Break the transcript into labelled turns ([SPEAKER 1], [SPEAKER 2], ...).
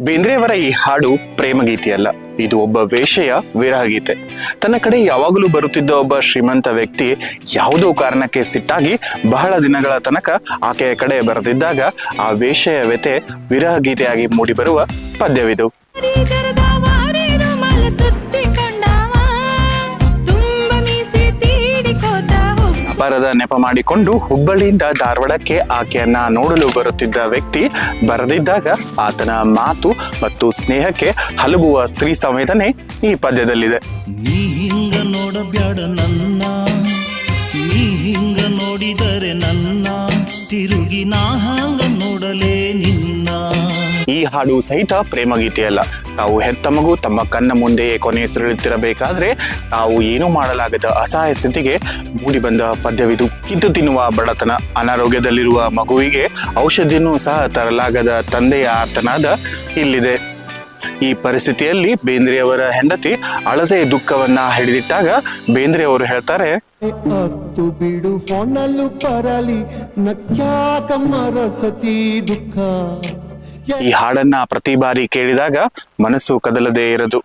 [SPEAKER 1] ಬೇಂದ್ರೆಯವರ ಈ ಹಾಡು ಪ್ರೇಮಗೀತೆಯಲ್ಲ. ಇದು ಒಬ್ಬ ವೇಷೆಯ ವಿರಹಗೀತೆ. ತನ್ನ ಕಡೆ ಯಾವಾಗಲೂ ಬರುತ್ತಿದ್ದ ಒಬ್ಬ ಶ್ರೀಮಂತ ವ್ಯಕ್ತಿ ಯಾವುದೋ ಕಾರಣಕ್ಕೆ ಸಿಟ್ಟಾಗಿ ಬಹಳ ದಿನಗಳ ತನಕ ಆಕೆಯ ಕಡೆ ಬರೆದಿದ್ದಾಗ ಆ ವೇಷೆಯ ವ್ಯತೆ ವಿರಹ ಗೀತೆಯಾಗಿ ಮೂಡಿಬರುವ ಪದ್ಯವಿದು.
[SPEAKER 2] ಹೋಗ್
[SPEAKER 1] ಅಪಾರದ ನೆಪ ಮಾಡಿಕೊಂಡು ಹುಬ್ಬಳ್ಳಿಯಿಂದ ಧಾರವಾಡಕ್ಕೆ ಆಕೆಯನ್ನ ನೋಡಲು ಬರುತ್ತಿದ್ದ ವ್ಯಕ್ತಿ ಬರೆದಿದ್ದಾಗ ಆತನ ಮಾತು ಮತ್ತು ಸ್ನೇಹಕ್ಕೆ ಹಲಗುವ ಸ್ತ್ರೀ ಸಂವೇದನೆ ಈ ಪದ್ಯದಲ್ಲಿದೆ.
[SPEAKER 3] ಹಿಂಗ ನೋಡಬೇಡ ನನ್ನ. ನೋಡಿದರೆ ನನ್ನ. ತಿರುಗಿ ನಾ ಹಂಗ ನೋಡಲೇ
[SPEAKER 1] ಈ ಹಾಡು ಸಹಿತ ಪ್ರೇಮಗೀತೆಯಲ್ಲ ತಾವು ಹೆತ್ತ ಮಗು, ತಮ್ಮ ಕಣ್ಣ ಮುಂದೆಯೇ ಕೊನೆಯುಸಿರೆಳುತ್ತಿರಬೇಕಾದ್ರೆ ತಾವು ಏನೂ ಮಾಡಲಾಗದ ಅಸಹಾಯ ಸ್ಥಿತಿಗೆ ಮೂಡಿ ಬಂದ ಪದ್ಯವಿದು. ಕಿದ್ದು ತಿನ್ನುವ ಬಡತನ, ಅನಾರೋಗ್ಯದಲ್ಲಿರುವ ಮಗುವಿಗೆ ಔಷಧಿಯನ್ನು ಸಹ ತರಲಾಗದ ತಂದೆಯ ಆರ್ತನಾದ ಇಲ್ಲಿದೆ. ಈ ಪರಿಸ್ಥಿತಿಯಲ್ಲಿ ಬೇಂದ್ರೆಯವರ ಹೆಂಡತಿ ಅಳದೆ ದುಃಖವನ್ನ ಹಿಡಿದಿಟ್ಟಾಗ ಬೇಂದ್ರೆ ಅವರು ಹೇಳ್ತಾರೆ
[SPEAKER 4] ಅತ್ತು ಬಿಡು ಹೊಣಲು ಪರಲಿ ನಕ್ಯಾಕ ಮರಸತಿ ದುಃಖ.
[SPEAKER 1] ಈ ಹಾಡನ್ನ ಪ್ರತಿ ಬಾರಿ ಕೇಳಿದಾಗ ಮನಸ್ಸು ಕದಲದೇ ಇರದು.